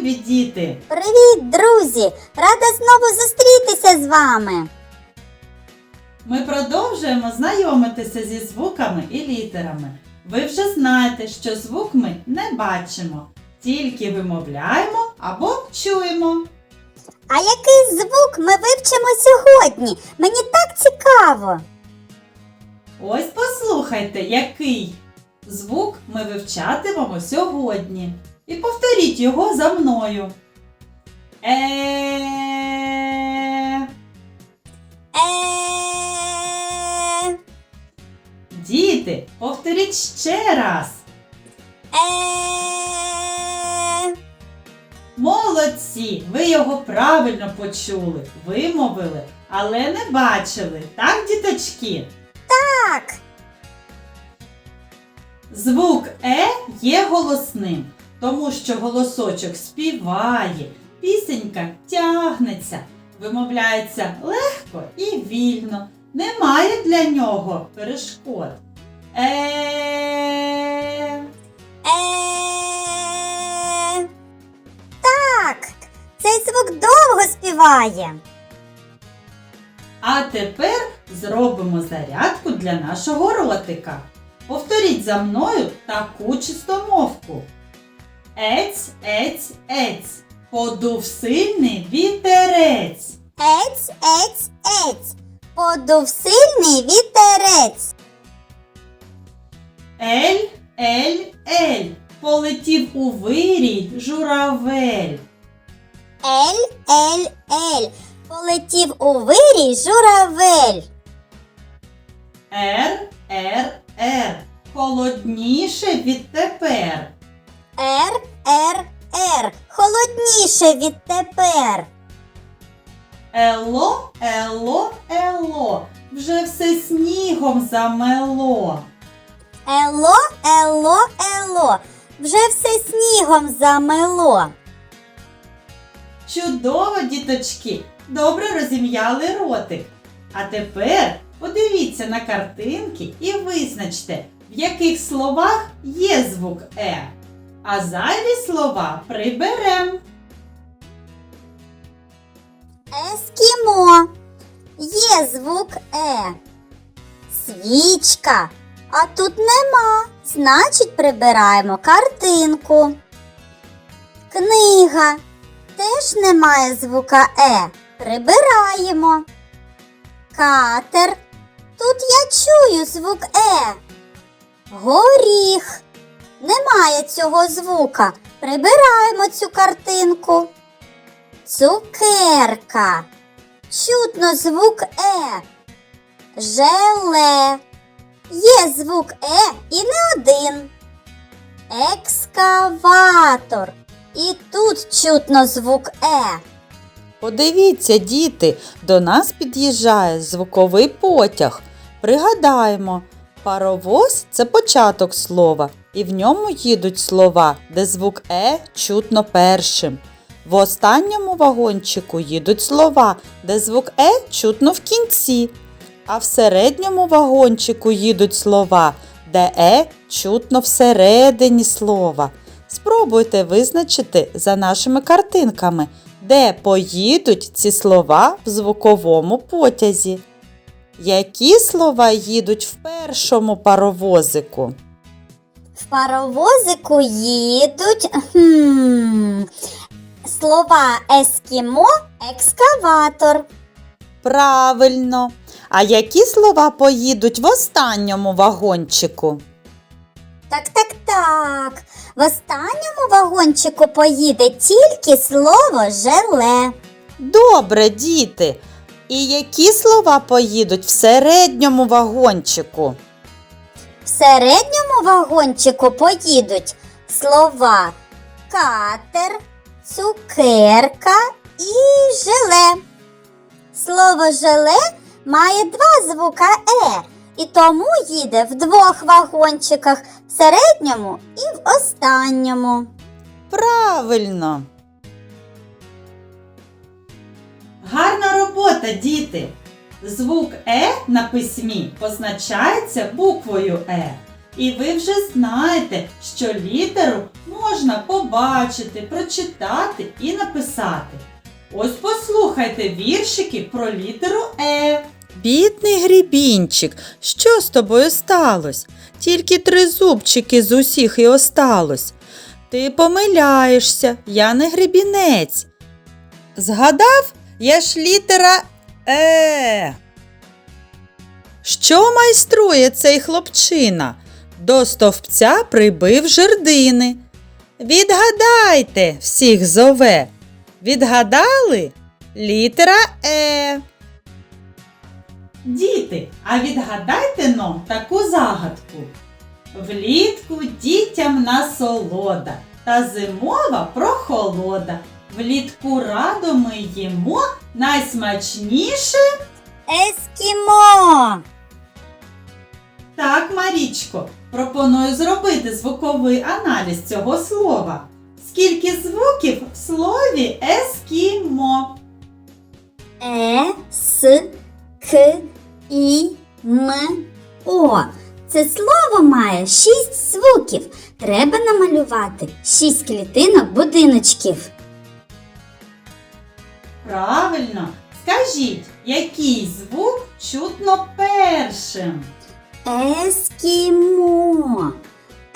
любі діти! Привіт, друзі! Рада знову зустрітися з вами. Ми продовжуємо знайомитися зі звуками і літерами. Ви вже знаєте, що звук ми не бачимо, тільки вимовляємо або чуємо. А який звук ми вивчимо сьогодні? Мені так цікаво. Ось послухайте, який звук ми вивчатимемо сьогодні. І повторіть його за мною. Е. Е. Діти, повторіть ще раз. Е. Молодці! Ви його правильно почули, вимовили, але не бачили, так, діточки? Так. Звук Е є голосним, тому що голосочок співає, пісенька тягнеться, вимовляється легко і вільно. Немає для нього перешкод. Е. Е. Так. Цей звук довго співає. А тепер зробимо зарядку для нашого ротика. Повторіть за мною таку чистомовку. Ець, ець, ець. Подув сильний вітерець. Ець, ець, ець. Подув сильний вітерець. Ель, ель, ель. Полетів у вирій журавель. Ель, ель, ель. Полетів у вирій журавель. Ер, ер, ер. Холодніше відтепер. Р, Р, Р. Холодніше відтепер. Ело, ело, ело. Вже все снігом замело. Ело, ело, ело. Вже все снігом замело. Чудово, діточки! Добре розім'яли ротик. А тепер подивіться на картинки і визначте, в яких словах є звук Е. А зайві слова приберем. Ескімо. Є звук Е. Свічка. А тут нема. Значить, прибираємо картинку. Книга. Теж немає звука Е. Прибираємо. Катер. Тут я чую звук Е. Горіх. Немає цього звука. Прибираємо цю картинку. Цукерка. Чутно звук Е. Желе. Є звук Е і не один. Екскаватор. І тут чутно звук Е. Подивіться, діти, до нас під'їжджає звуковий потяг. Пригадаємо, паровоз це початок слова, і в ньому їдуть слова, де звук Е чутно першим. В останньому вагончику їдуть слова, де звук Е чутно в кінці. А в середньому вагончику їдуть слова, де Е чутно всередині слова. Спробуйте визначити за нашими картинками, де поїдуть ці слова в звуковому потязі. Які слова їдуть в першому паровозику? Паровозику їдуть хм, слова ескімо, екскаватор. Правильно. А які слова поїдуть в останньому вагончику? Так, так, так. В останньому вагончику поїде тільки слово желе. Добре, діти. І які слова поїдуть в середньому вагончику? Середньому вагончику поїдуть слова катер, цукерка і желе. Слово желе має два звука Е, і тому їде в двох вагончиках в середньому і в останньому. Правильно. Гарна робота, діти! Звук Е на письмі позначається буквою Е. І ви вже знаєте, що літеру можна побачити, прочитати і написати. Ось послухайте віршики про літеру Е. Бідний грібінчик, що з тобою сталося? Тільки три зубчики з усіх і осталось. Ти помиляєшся, я не грібінець. Згадав, я ж літера Е. Що майструє цей хлопчина? До стовпця прибив жердини. Відгадайте, всіх зове. Відгадали? Літера Е. Діти, а відгадайте но таку загадку. Влітку дітям насолода, та зимова прохолода. Влітку радо ми їмо найсмачніше. Ескімо. Так, Марічко, пропоную зробити звуковий аналіз цього слова. Скільки звуків в слові ескімо? Е, С, К, І, М, О. Це слово має шість звуків. Треба намалювати шість клітинок будиночків. Правильно, скажіть, який звук чутно першим? Ескімо.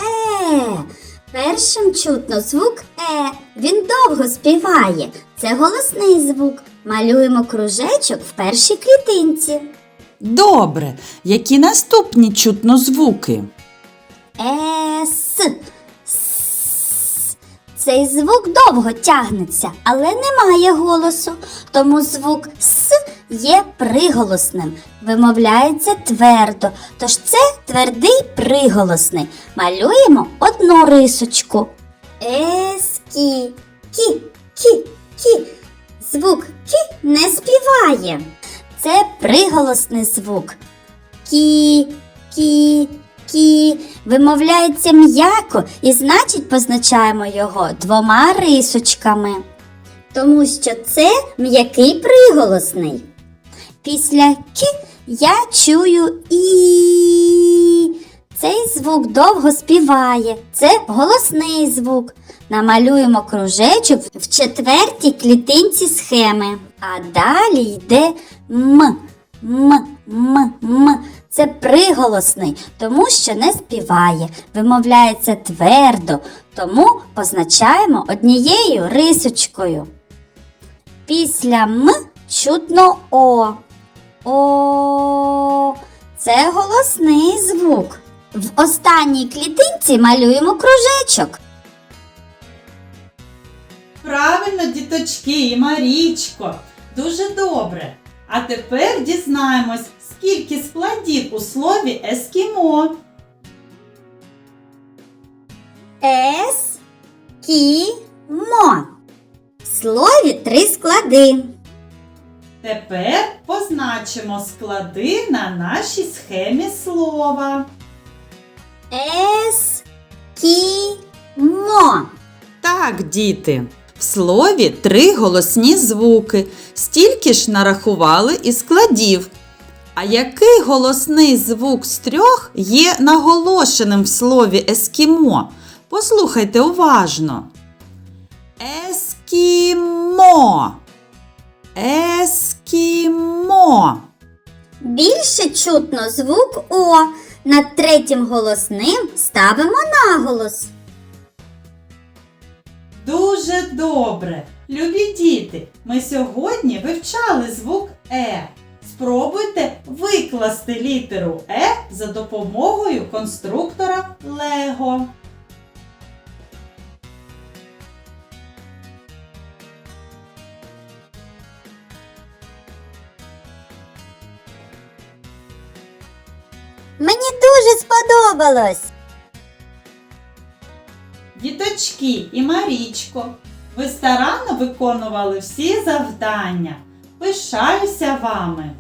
Е. Першим чутно звук Е. Він довго співає. Це голосний звук. Малюємо кружечок в першій клітинці. Добре, які наступні чутно звуки? Ес. Цей звук довго тягнеться, але немає голосу, тому звук С є приголосним, вимовляється твердо. Тож це твердий приголосний. Малюємо одну рисочку. Ескі. Кі, кі, кі. Звук кі не співає. Це приголосний звук. Кі, кі, кі. Вимовляється м'яко і значить позначаємо його двома рисочками. Тому що це м'який приголосний. Після кі я чую і. Цей звук довго співає. Це голосний звук. Намалюємо кружечок в четвертій клітинці схеми. А далі йде м. М, м, м. Це приголосний, тому що не співає, вимовляється твердо, тому позначаємо однією рисочкою. Після м чутно о. О. Це голосний звук. В останній клітинці малюємо кружечок. Правильно, діточки і Марічко. Дуже добре. А тепер дізнаємось, скільки складів у слові ескімо. Ес кі мо. В слові три склади. Тепер позначимо склади на нашій схемі слова. Ес кі мо. Так, діти. В слові три голосні звуки. Стільки ж нарахували і складів. А який голосний звук з трьох є наголошеним в слові ескімо? Послухайте уважно. Ескімо. Ескімо. Більше чутно звук О. Над третім голосним ставимо наголос. Дуже добре. Любі діти, ми сьогодні вивчали звук Е. Спробуйте викласти літеру Е за допомогою конструктора Лего. Мені дуже сподобалось. Діточки і Марічко, ви старанно виконували всі завдання. Пишаюся вами.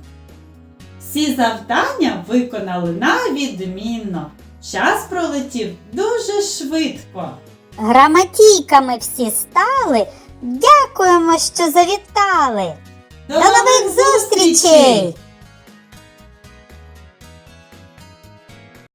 Всі завдання виконали на відмінно. Час пролетів дуже швидко. Граматійками всі стали. Дякуємо, що завітали. До, До нових зустрічей!